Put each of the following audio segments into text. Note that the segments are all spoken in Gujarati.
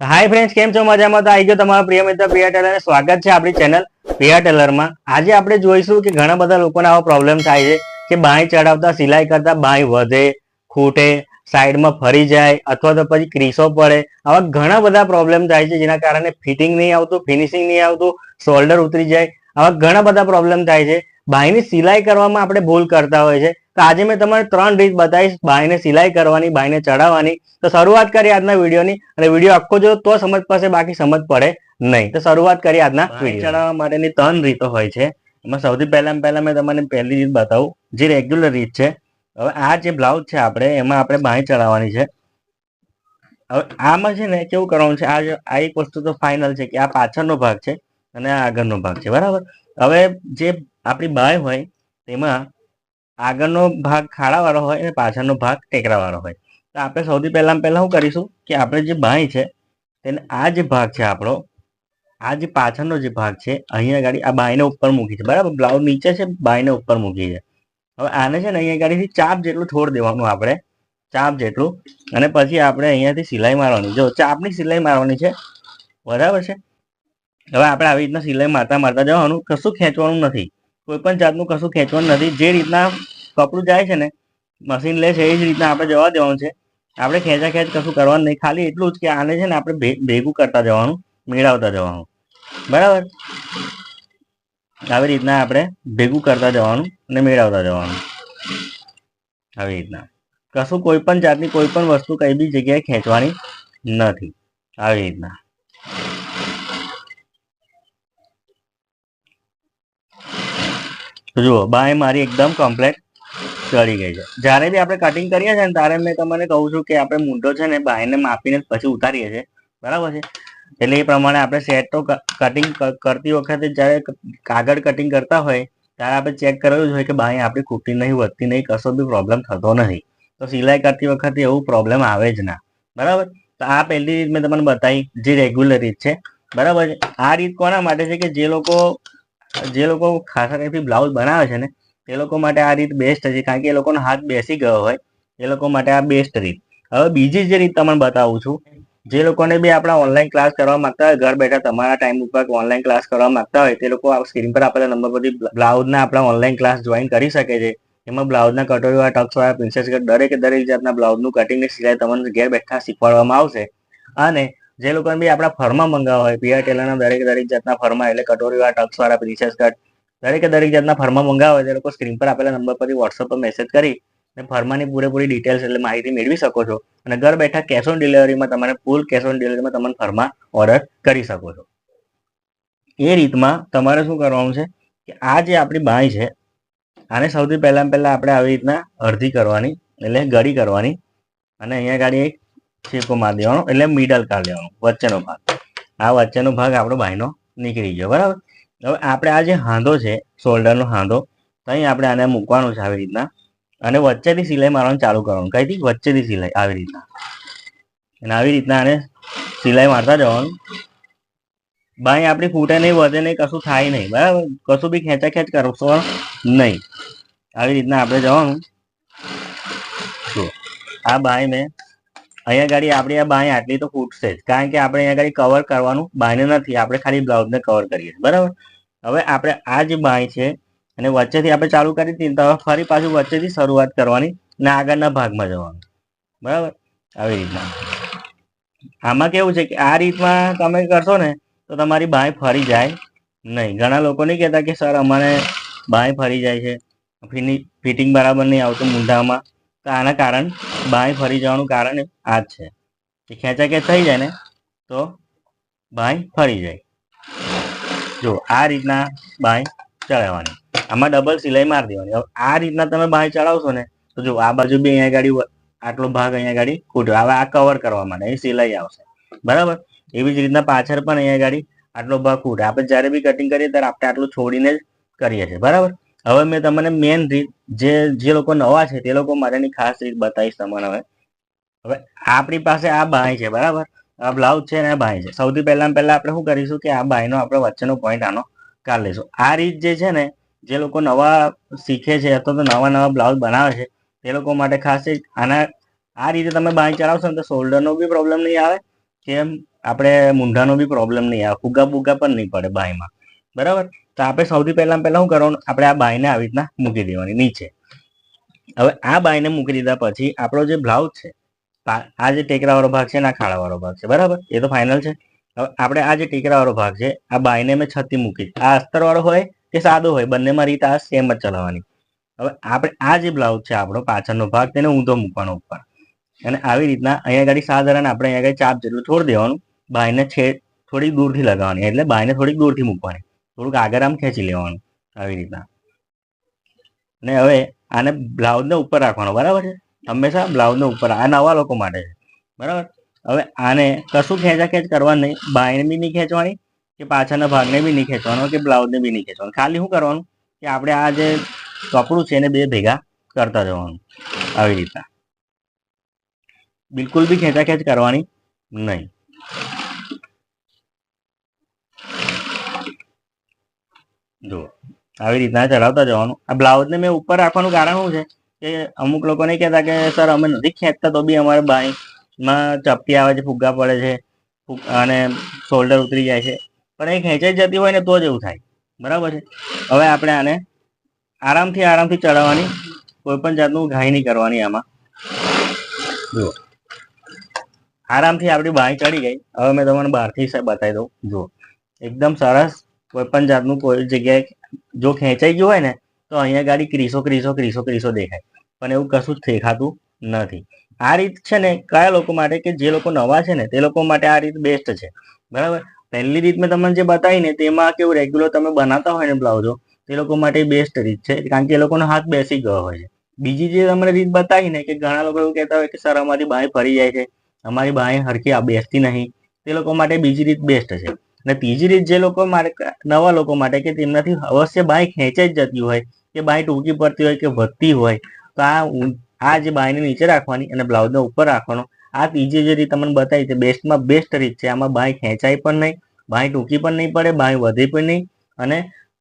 હાય ફ્રેન્ડ્સ કેમ છો? મજામાં? તો આવી ગયો તમારો પ્રિય મિત્ર પ્રિયા ટેલર સ્વાગત છે આપણી ચેનલ પ્રિયા ટેલરમાં. આજે આપણે જોઈશું કે ઘણા બધા લોકોને આવો પ્રોબ્લેમ થાય છે કે બાંય ચડાવતા, સિલાઈ કરતા બાંય વધે, ખૂટે, સાઈડમાં ફરી જાય અથવા તો પછી ક્રીસો પડે. આવા ઘણા બધા પ્રોબ્લેમ થાય છે જેના કારણે ફિટિંગ નહીં આવતું ફિનિશિંગ નહીં આવતું શોલ્ડર ઉતરી જાય. આવા ઘણા બધા પ્રોબ્લેમ થાય છે. બાંયની સિલાઈ કરવામાં આપણે ભૂલ કરતા હોય છે. તો આજે મેં તમને ત્રણ રીત બતાવીશ. ભાઈને સિલાઈ કરવાની ભાઈને ચડાવવાની તો શરૂઆત કરી આજના વિડીયોની. અને વીડિયો આખો જો તો સમજ પડશે બાકી સમજ પડે નહીં. તો શરૂઆત કરી આજના ચડાવવા માટેની ત્રણ રીતો હોય છે. એમાં સૌથી પહેલા પહેલા મેં તમને પહેલી રીત બતાવું જે રેગ્યુલર રીત છે. હવે આ જે બ્લાઉઝ છે આપણે એમાં આપણે બાંય ચડાવવાની છે. હવે આમાં છે ને કેવું કરવાનું છે આ આ એક વસ્તુ તો ફાઇનલ છે કે આ પાછળનો ભાગ છે અને આ આગળનો ભાગ છે. બરાબર? હવે જે આપણી બાય હોય, તેમાં આગળનો ભાગ ખાડાવાળો હોય અને પાછળનો ભાગ ટેકરાવાળો હોય. તો આપણે સૌથી પહેલા પહેલા શું કરીશું કે આપણે જે બાય છે, તેને આ જે ભાગ છે આપણો, આ જે પાછળનો જે ભાગ છે અહીંયા ગાડી આ બાયને ઉપર મૂકી છે. બરાબર? બ્લાઉઝ નીચે છે, બાયને ઉપર મૂકી છે. હવે આને છે ને અહીંયા ગાડીથી ચાપ જેટલું છોડ દેવાનું આપણે, ચાપ જેટલું. અને પછી આપણે અહીંયાથી સિલાઈ મારવાની. જો ચાપની સિલાઈ મારવાની છે, બરાબર છે? હવે આપણે આવી રીતના સિલાઈ મારતા મારતા જવાનું, કશું ખેંચવાનું નથી. કોઈ પણ જાતનું કશું ખેંચવાનું નથી. જે રીતના કપડું જાય છે ને મશીન લે છે, એ જ રીતના આપણે જવા દેવાનું છે. આપણે ખેંચા ખેંચ કશું કરવાનું નહીં. ખાલી એટલું જ કે આને છે ને આપણે ભેગું કરતા જવાનું, મેળવતા જવાનું. બરાબર? આવી રીતના આપણે ભેગું કરતા જવાનું અને મેળવતા જવાનું. આવી રીતના. કશું કોઈ પણ જાતની કોઈ પણ વસ્તુ કઈ બી જગ્યાએ ખેંચવાની નથી. આવી રીતના. જુઓ બાય મારી એકદમ કમ્પ્લેટ ચડી ગઈ છે. જ્યારે બી આપણે કટિંગ કરીએ છીએ ને, ત્યારે મેં તમને કહું છું કે આપણે મૂંઢો છે ને બાયને માપીને પછી ઉતારીએ છીએ. બરાબર છે? એટલે એ પ્રમાણે આપણે સેટ તો કટિંગ કરતી વખતે જ્યારે કાગળ કટિંગ કરતા હોય, ત્યારે આપણે ચેક કરેલું જ હોય કે બાય આપણી ખૂટી નહીં, વધતી નહીં, કશો બી પ્રોબ્લેમ થતો નથી તો સિલાઈ કરતી વખતે એવું પ્રોબ્લેમ આવે જ ના. બરાબર? તો આ પહેલી રીત મેં તમને બતાવી, જે રેગ્યુલર રીત છે. બરાબર છે? આ રીત કોના માટે છે કે જે લોકો જે લોકો ખાસા ટાઈપથી બ્લાઉઝ બનાવે છે ને તે લોકો માટે આ રીત બેસ્ટ છે, કારણ કે એ લોકોનો હાથ બેસી ગયો હોય, એ લોકો માટે આ બેસ્ટ રીત. હવે બીજી જે રીત તમને બતાવું છું, જે લોકોને બી આપણા ઓનલાઈન ક્લાસ કરવા માંગતા હોય, ઘર બેઠા તમારા ટાઈમ ઉપર ઓનલાઈન ક્લાસ કરવા માંગતા હોય, તે લોકો સ્ક્રીન પર આપેલા નંબર પરથી બ્લાઉઝના આપણા ઓનલાઈન ક્લાસ જોઈન કરી શકે છે. એમાં બ્લાઉઝના કટોરીવાળા ટક્સવાળા પ્રિન્સેસ કટ દરેકે દરેક જાતના બ્લાઉઝનું કટિંગ સિલાઈ તમને ઘેર બેઠા શીખવાડવામાં આવશે. અને જે લોકોને બી આપણા ફર્મા મંગાવવા હોય પીઆર ટેલરના દરેક દરેક જાતના ફર્મા, એટલે કટોરીવાળા ટક્સવાળા પ્રિન્સેસ કટ દરેક દરેક જાતના ફર્મા મંગાવવા હોય, તે લોકો સ્ક્રીન પર આપેલા નંબર પરથી વોટ્સઅપ પર મેસેજ કરી અને ફર્માની પૂરેપૂરી ડિટેલ્સ એટલે માહિતી મેળવી શકો છો અને ઘર બેઠા કેશ ઓન ડિલિવરીમાં તમારે ફૂલ કેશ ઓન ડિલિવરીમાં તમે ફર્મા ઓર્ડર કરી શકો છો. એ રીતમાં તમારે શું કરવાનું છે કે આ જે આપણી બાંય છે, આને સૌથી પહેલા પહેલા આપણે આવી રીતના અડધી કરવાની, એટલે ગળી કરવાની અને અહીંયા ગાડી એક મારી દેવાનો, એટલે મિડલ કાઢ લેવાનો, વચ્ચેનો ભાગ. આ વચ્ચેનો ભાગ આપણો બાયનો નીકળી ગયો, બરાબર? હવે આપણે આ જે હાંધો છે શોલ્ડરનો હાંધો અહીં આપણે આને મૂકવાનું છે આવી રીતના. અને વચ્ચેથી સિલાઈ મારવાનું ચાલુ કરવાનું. કઈથી વચ્ચેથી સિલાઈ, આવી રીતના. અને આવી રીતના આને સિલાઈ મારતા જવાનું. બાય આપણી ફૂટે નહીં, વધે નહીં, કશું થાય નહીં, બરાબર? કશું બી ખેંચા ખેંચ કરશો નહીં. આવી રીતના આપણે જવાનું. જો આ બાય મેં અહીંયા ગાડી આપણી આ બાય આટલી તો ફૂટશે જ. કારણ કે આપણે અહીંયા ગાડી કવર કરવાનું બાયને નથી, આપણે ખાલી બ્લાઉઝને કવર કરીએ બરાબર? હવે આપણે આ જે બાય છે, અને વચ્ચેથી આપણે ચાલુ કરી હતી તો ફરી પાછું વચ્ચેથી શરૂઆત કરવાની ને આગળના ભાગમાં જવાનું. બરાબર? આવી રીતના. આમાં કેવું છે કે આ રીતમાં તમે કરશો ને, તો તમારી બાંય ફરી જાય નહીં. ઘણા લોકો નહીં કહેતા કે, સર, અમારે બાંય ફરી જાય છે. ફિટિંગ બરાબર નહીં આવતું મૂંઢામાં. આના કારણ, બાંય ફરી જવાનું કારણ આ જ છે. કે ખેંચા ખેંચ થઈ જાય ને, તો બાંય ફરી જાય. જો આ રીતના બાંય ચડાવવાની. આમાં ડબલ સિલાઈ મારી દેવાની. હવે આ રીતના તમે બાય ચડાવશો ને, તો જો આ બાજુ બી અહીંયા ગાડી આટલો ભાગ અહીંયા ગાડી ખૂટ્યો હવે આ કવર કરવા માટે અહીં સિલાઈ આવશે. બરાબર? એવી જ રીતના પાછળ પણ અહીંયા ગાડી આટલો ભાગ ખૂટે. આપણે જ્યારે બી કટિંગ કરીએ, ત્યારે આપણે આટલું છોડીને જ કરીએ છીએ. બરાબર? હવે મેં તમને મેન રીત જે જે લોકો નવા છે, તે લોકો માટેની ખાસ રીત બતાવીશ તમને હવે. હવે આપણી પાસે આ બાંય છે, બરાબર? આ બ્લાઉઝ છે ને આ બાંય છે. સૌથી પહેલા પહેલા આપણે શું કરીશું કે આ ભાઈનો આપણે વચ્ચેનો પોઈન્ટ આનો કાઢી લઈશું. આ રીત જે છે ને, જે લોકો નવા શીખે છે અથવા તો નવા નવા બ્લાઉઝ બનાવે છે, તે લોકો માટે ખાસ રીત આના, આ રીતે તમે બાંય ચડાવશો ને તો શોલ્ડરનો બી પ્રોબ્લેમ નહીં આવે કે આપણે મૂંઢાનો બી પ્રોબ્લેમ નહીં આવે. ફુગા બુગા પણ નહીં પડે બાયમાં. બરાબર? તો આપણે સૌથી પહેલા પહેલા શું કરવાનું? આપણે આ બાયને આવી રીતના મૂકી દેવાની, નીચે. હવે આ બાયને મૂકી દીધા પછી આપણો જે બ્લાઉઝ છે આ જે ટેકરાવાળો ભાગ છે ને આ ખાડાવાળો ભાગ છે, બરાબર? એ તો ફાઇનલ છે. હવે આપણે આ જે ટેકરાવાળો ભાગ છે, આ બાયને મેં છતી મૂકી. આ અસ્તરવાળો હોય કે સાદો હોય, બંનેમાં રીત આ સેમ જ ચલાવવાની. હવે આપણે આ જે બ્લાઉઝ છે, આપણો પાછળનો ભાગ, તેને ઊંધો મૂકવાનો ઉપર. અને આવી રીતના અહીંયા આગળ સાધારણ આપણે અહીંયા આગળ ચાપ જેટલું છોડી દેવાનું, બાયને છે થોડી દૂરથી લગાવવાની, એટલે બાયને થોડીક દૂરથી મૂકવાની. થોડુંક આગળ આમ ખેંચી લેવાનું આવી રીતના. ને હવે આને બ્લાઉઝને ઉપર રાખવાનો, બરાબર છે? હંમેશા બ્લાઉઝને ઉપર, આ નવા લોકો માટે છે. બરાબર? હવે આને કશું ખેંચા ખેંચ કરવાનું નહીં. બાયને બી નહીં ખેંચવાની, કે પાછળના ભાગને બી નહીં ખેંચવાનો, કે બ્લાઉઝને બી નહીં ખેંચવાનું. ખાલી શું કરવાનું? કે આપણે આ જે કપડું છે એને બે ભેગા કરતા જવાનું, આવી રીતના. બિલકુલ બી ખેંચા ખેંચ કરવાની નહીં. જુઓ આવી રીતના ચડાવતા જવાનું. આ બ્લાઉઝને મેં ઉપર રાખવાનું કારણ શું છે કે અમુક લોકો નહીં કહેતા કે, સર, અમે નથી ખેંચતા તો બી અમારે બાઈમાં ચપટી આવે છે, ફુગ્ગા પડે છે અને શોલ્ડર ઉતરી જાય છે. પણ એ ખેંચાઈ જતી હોય ને તો જ એવું થાય. બરાબર છે? હવે આપણે આને આરામથી આરામથી ચડાવવાની કોઈ પણ જાતનું ઘાઈ નહીં કરવાની આમાં. જુઓ. આરામથી આપણી બાઈ ચડી ગઈ. હવે મેં તમને બહારથી બતાવી દઉં. જુઓ. એકદમ સરસ કોઈ પણ જાતનું કોઈ જગ્યાએ જો ખેંચાઈ ગયું હોય ને, તો અહીંયા ગાડી ક્રીસો ક્રીસો ક્રીસો ક્રીસો દેખાય. પણ એવું કશું જ દેખાતું નથી. આ રીત છે ને કયા લોકો માટે કે જે લોકો નવા છે ને, તે લોકો માટે આ રીત બેસ્ટ છે. બરાબર? પહેલી રીત મેં તમને જે બતાવી ને, તેમાં કેવું રેગ્યુલર તમે બનાવતા હોય ને બ્લાઉઝો, તે લોકો માટે બેસ્ટ રીત છે. કારણ કે એ લોકોનો હાથ બેસી ગયો હોય છે. બીજી જે તમને રીત બતાવી ને, કે ઘણા લોકો એવું કહેતા હોય કે, સર, અમારી બાંય ફરી જાય છે. અમારી બાંય હરખી બેસતી નહીં. તે લોકો માટે બીજી રીત બેસ્ટ છે. અને ત્રીજી રીત જે લોકો નવા લોકો માટે કે તેમનાથી અવશ્ય બાંય ખેંચાઈ જતી હોય, કે બાંય ટૂંકી પડતી હોય કે વધતી હોય, તો આ આ જે બાંયને નીચે રાખવાની અને બ્લાઉઝને ઉપર રાખવાનો, આ ત્રીજી જે રીત તમને બતાવી તે બેસ્ટમાં બેસ્ટ રીત છે, આમાં બાંય ખેંચાય પણ નહીં બાંય ટૂંકી પણ નહીં પડે બાંય વધે પણ નહીં, અને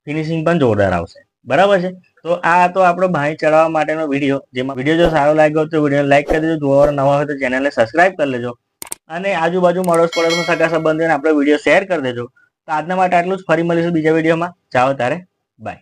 ફિનિશિંગ પણ જોરદાર આવશે. બરાબર છે? તો આ તો આપણો ભાઈ ચડાવવા માટેનો વીડિયો. જેમાં વીડિયો જો સારો લાગ્યો તો વીડિયો લાઈક કરી દેજો. જોવા નવા હોય તો ચેનલને સબસ્ક્રાઈબ કરી લેજો. અને આજુબાજુ મળોશ પડોશમાં સગા સંબંધીઓને આપણો વીડિયો શેર કરી દેજો. તો આજના માટે આટલું જ. ફરી મળીશું બીજા વિડીયોમાં જાઓ તારે. બાય